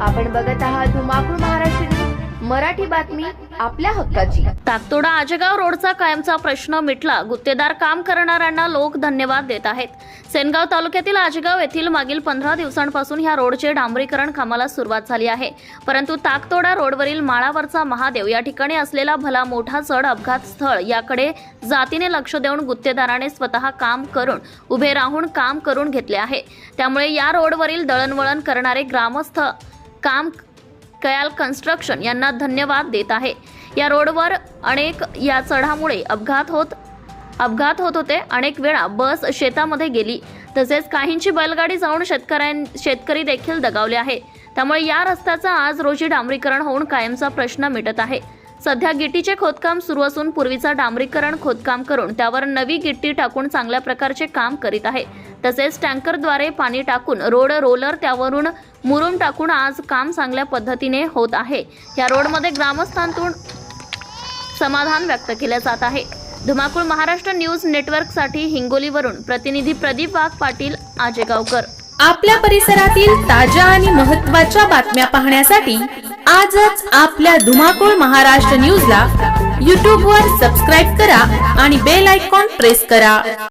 आपण बघत आहात धुमाकूळ महाराष्ट्र मराठी बातमी आपल्या हक्काची. ताकतोडा आजेगाव रोडचा कायमचा प्रश्न मिटला. गुत्तेदार काम करणाऱ्यांना लोक धन्यवाद देत आहेत. सेनगाव तालुक्यातील आजेगाव येथील मागील पंधरा दिवसांपासून ह्या रोडचे डांबरीकरण कामाला सुरुवात झाली आहे. परंतु ताकतोडा रोडवरील माळावरचा महादेव या ठिकाणी असलेला भला मोठा चढ अपघात स्थळ याकडे जातीने लक्ष देऊन गुत्तेदाराने स्वतः काम करून उभे राहून काम करून घेतले आहे. त्यामुळे या रोडवरील दळणवळण करणारे ग्रामस्थ काम कयाल कन्स्ट्रक्शन यांना धन्यवाद देत आहे. या रोडवर अनेक या चढामुळे अपघात होत अपघात होत होते. अनेक वेळा बस शेतामध्ये गेली. तसेच काहींची बैलगाडी जाऊन शेतकऱ्यां शेतकरी देखील दगावले आहे. त्यामुळे या रस्त्याचा आज रोजी डांबरीकरण होऊन कायमचा प्रश्न मिटत आहे. सध्या गिट्टीचे खोदकाम सुरू असून पूर्वीचा डांबरीकरण खोदकाम करून त्यावर नवी गिट्टी टाकून चांगल्या प्रकारचे काम करीत आहे. तसेच टँकरद्वारे पाणी टाकून रोड रोलर त्यावरून मुरुम टाकून आज काम चांगल्या पद्धतीने होत आहे. या रोडमध्ये ग्रामस्थांतून समाधान व्यक्त केले जात आहे. धुमाकूळ महाराष्ट्र न्यूज नेटवर्कसाठी हिंगोलीवरून प्रतिनिधी प्रदीप वाघ पाटील आजेगावकर. आपल्या परिसरातील ताज्या आणि महत्त्वाच्या बातम्या पाहण्यासाठी आजच आपल्या धुमाकूळ महाराष्ट्र न्यूजला यूट्यूबवर सबस्क्राईब करा आणि बेल आयकॉन प्रेस करा.